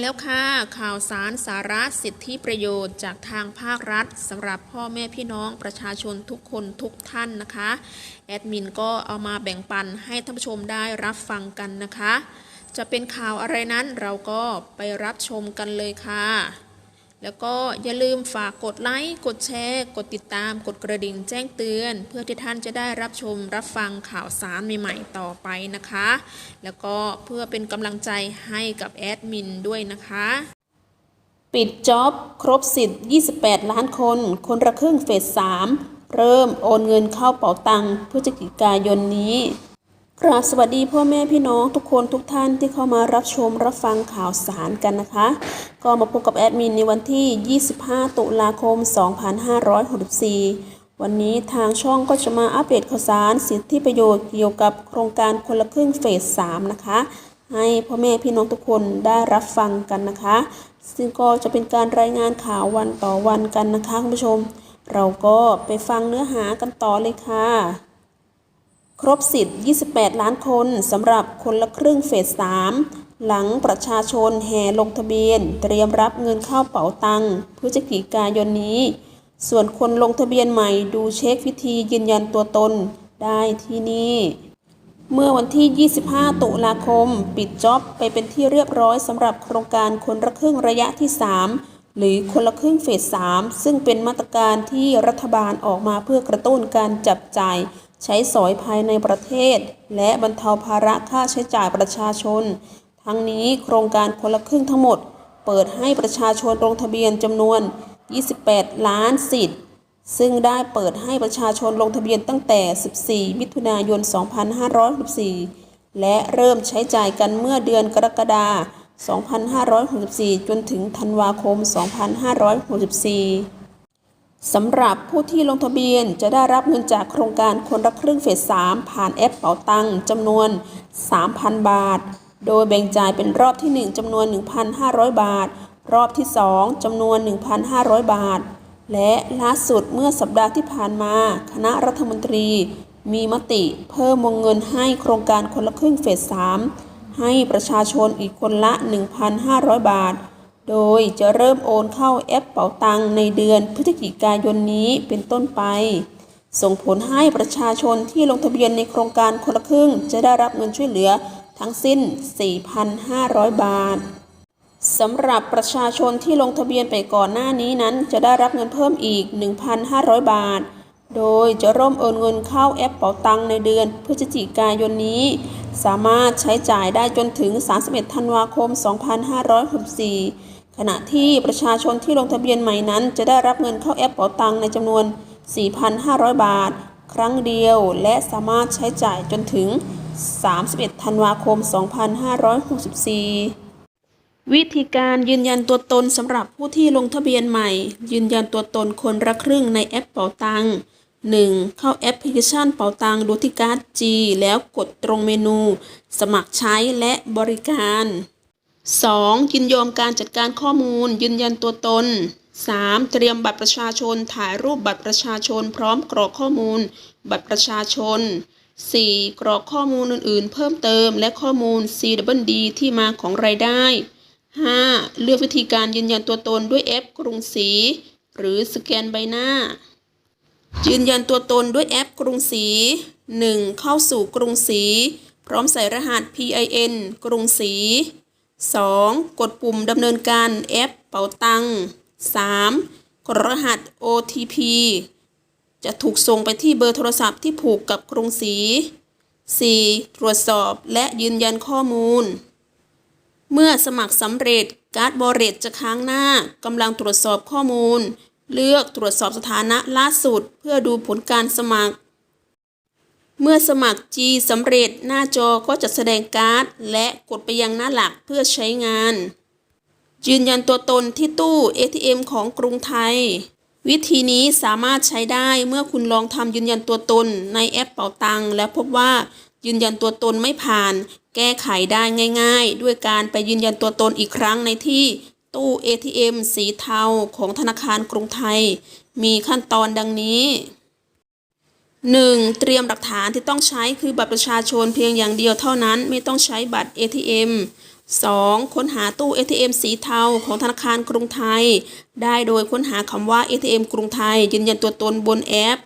แล้วค่ะ ข่าวสารสาระสิทธิประโยชน์จากทางภาครัฐสำหรับพ่อแม่พี่น้องประชาชนทุกคนทุกท่านนะคะ แอดมินก็เอามาแบ่งปันให้ท่านผู้ชมได้รับฟังกันนะคะ จะเป็นข่าวอะไรนั้นเราก็ไปรับชมกันเลยค่ะ แล้วก็อย่าลืมฝากกดไลค์ กดแชร์ กดติดตาม กดกระดิ่งแจ้งเตือน เพื่อที่ท่านจะได้รับชมรับฟังข่าวสารใหม่ๆต่อไปนะคะ แล้วก็เพื่อเป็นกำลังใจให้กับแอดมินด้วยนะคะ ปิดจ็อบครบสิทธิ์ 28 ล้านคน คนละครึ่งเฟส 3 เริ่มโอนเงินเข้าเป๋าตังค์พฤศจิกายนนี้ กราบสวัสดีพ่อแม่พี่น้องทุกคนทุกท่านที่เข้ามารับชมรับฟังข่าวสารกันนะคะ ก็มาพบกับแอดมินในวันที่ 25 ตุลาคม 2564 วันนี้ทางช่องก็จะมาอัปเดตข่าวสารสิทธิประโยชน์เกี่ยวกับโครงการคนละครึ่งเฟส 3 นะคะ ให้พ่อแม่พี่น้องทุกคนได้รับฟังกันนะคะ ซึ่งก็จะเป็นการรายงานข่าววันต่อวันกันนะคะคุณผู้ชม เราก็ไปฟังเนื้อหากันต่อเลยค่ะ ครบสิทธิ์ 28 ล้านคนสำหรับคนละครึ่งเฟส 3 หลังประชาชนแห่ลงทะเบียน เตรียมรับเงินเข้าเป๋าตังค์พฤศจิกายนนี้ ส่วนคนลงทะเบียนใหม่ดูเช็ควิธียืนยันตัวตนได้ที่นี่ เมื่อวันที่ 25 ตุลาคม ปิดจ็อบไปเป็นที่เรียบร้อยสำหรับโครงการคนละครึ่งระยะที่ 3หรือคนละครึ่งเฟส 3 ซึ่งเป็นมาตรการที่รัฐบาลออกมาเพื่อกระตุ้นการจับจ่าย ใช้สอยภายในประเทศ และบรรเทาภาระค่าใช้จ่ายประชาชน ทั้งนี้โครงการคนละครึ่งทั้งหมด เปิดให้ประชาชนลงทะเบียนจำนวน 28 ล้านสิทธิ์ ซึ่งได้เปิดให้ประชาชนลงทะเบียนตั้งแต่ 14 มิถุนายน 2564 และเริ่มใช้จ่ายกันเมื่อเดือนกรกฎาคม 2564 จนถึงธันวาคม 2564 สำหรับผู้ที่ลงทะเบียนจะได้รับเงินจากโครงการคนละครึ่งเฟส 3 ผ่านแอปเป๋าตังจำนวน 3,000 บาท โดยแบ่งจ่ายเป็นรอบที่ 1จำนวน 1,500 บาท รอบที่ 2จำนวน 1,500 บาท และล่าสุดเมื่อสัปดาห์ที่ผ่านมา คณะรัฐมนตรี มีมติเพิ่มวงเงินให้โครงการคนละครึ่งเฟส 3 ให้ประชาชนอีกคนละ 1,500 บาท โดยจะเริ่มโอนเข้าแอปเป๋าตังในเดือนพฤศจิกายนนี้เป็นต้นไป ส่งผลให้ประชาชนที่ลงทะเบียนในโครงการคนละครึ่ง จะได้รับเงินช่วยเหลือทั้งสิ้น 4,500 บาทสำหรับประชาชนที่ลงทะเบียนไปก่อนหน้านี้นั้น จะได้รับเงินเพิ่มอีก 1,500 บาท โดยจะร่วมโอนเงินเข้าแอปเป๋าตังในเดือนพฤศจิกายนนี้ สามารถใช้จ่ายได้จนถึง 31 ธันวาคม 2564 ขณะที่ประชาชนที่ลงทะเบียนใหม่นั้น จะได้รับเงินเข้าแอปเป๋าตังในจำนวน 4,500 บาท ครั้งเดียว และสามารถใช้จ่ายจนถึง 31 ธันวาคม 2564วิธีการยืนยันตัวตนสำหรับผู้ที่ลงทะเบียนใหม่ ยืนยันตัวตนคนละครึ่งในแอปเป๋าตัง 1. เข้าแอปพลิเคชันเป๋าตังดูที่การ์ด G แล้วกดตรงเมนู สมัครใช้และบริการ 2. ยินยอมการจัดการข้อมูล ยืนยันตัวตน 3. เตรียมบัตรประชาชนถ่ายรูปบัตรประชาชน พร้อมกรอกข้อมูล บัตรประชาชน 4. กรอกข้อมูลอื่นๆ เพิ่มเติมและข้อมูล CWD ที่มาของรายได้ 5. เลือกวิธีการยืนยันตัวตนด้วยแอปกรุงศรีหรือสแกนใบหน้า ยืนยันตัวตนด้วยแอปกรุงศรี 1. เข้าสู่กรุงศรีพร้อมใส่รหัส PIN กรุงศรี 2. กดปุ่มดำเนินการแอปเป๋าตัง 3. กดรหัส OTP จะถูกส่งไปที่เบอร์โทรศัพท์ที่ผูกกับกรุงศรี 4. ตรวจสอบและยืนยันข้อมูล เมื่อสมัครสำเร็จการ์ดบอเรตจะค้างหน้ากำลังตรวจสอบข้อมูล เลือกตรวจสอบสถานะล่าสุด เพื่อดูผลการสมัคร เมื่อสมัคร G สำเร็จหน้าจอก็จะแสดงการ์ด และกดไปยังหน้าหลักเพื่อใช้งาน ยืนยันตัวตนที่ตู้ ATM ของกรุงไทย วิธีนี้สามารถใช้ได้เมื่อคุณลองทำยืนยันตัวตนในแอปเป๋าตัง และพบว่ายืนยันตัวตนไม่ผ่าน แก้ไขได้ง่าย ๆ ด้วยการไปยืนยันตัวตนอีกครั้งในที่ตู้ ATM สีเทาของธนาคารกรุงไทย มีขั้นตอนดังนี้ 1. เตรียมหลักฐานที่ต้องใช้คือบัตรประชาชนเพียงอย่างเดียวเท่านั้นไม่ต้องใช้บัตร ATM 2. ค้นหาตู้ ATM สีเทาของธนาคารกรุงไทย ได้โดยค้นหาคำว่า ATM กรุงไทย ยืนยันตัวตนบนแอป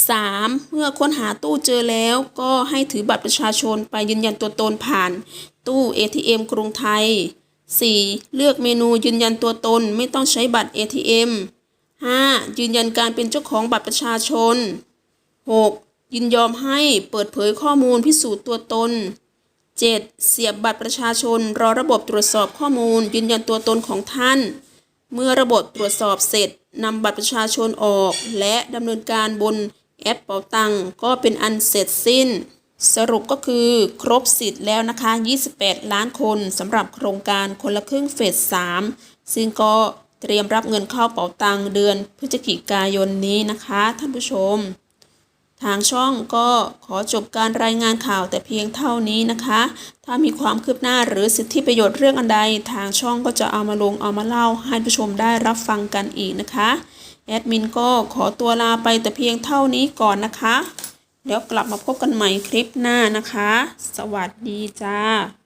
3. เมื่อค้นหาตู้เจอแล้วก็ให้ถือบัตรประชาชนไปยืนยันตัวตนผ่าน ตู้ ATM กรุงไทย 4. เลือกเมนูยืนยันตัวตนไม่ต้องใช้บัตร ATM 5. ยืนยันการเป็นเจ้าของบัตรประชาชน 6. ยินยอมให้เปิดเผยข้อมูลพิสูจน์ตัวตน 7. เสียบบัตรประชาชน รอระบบตรวจสอบข้อมูล ยืนยันตัวตนของท่าน เมื่อระบบตรวจสอบเสร็จนำบัตรประชาชนออก และดำเนินการบนแอปเป๋าตังก็เป็นอันเสร็จสิ้น สรุปก็คือครบสิทธิ์แล้วนะคะ 28 ล้านคนสำหรับโครงการคนละครึ่งเฟส 3 ซึ่งก็เตรียมรับเงินเข้าเป๋าตังเดือนพฤศจิกายนนี้นะคะ ท่านผู้ชม ทางช่องก็ขอจบการรายงานข่าวแต่เพียงเท่านี้นะคะ ถ้ามีความคืบหน้าหรือสิทธิประโยชน์เรื่องอันใด ทางช่องก็จะเอามาลงเอามาเล่าให้ผู้ชมได้รับฟังกันอีกนะคะ แอดมินก็ขอตัวลาไปแต่เพียงเท่านี้ก่อนนะคะ เดี๋ยวกลับมาพบกันใหม่คลิปหน้านะคะ สวัสดีจ้า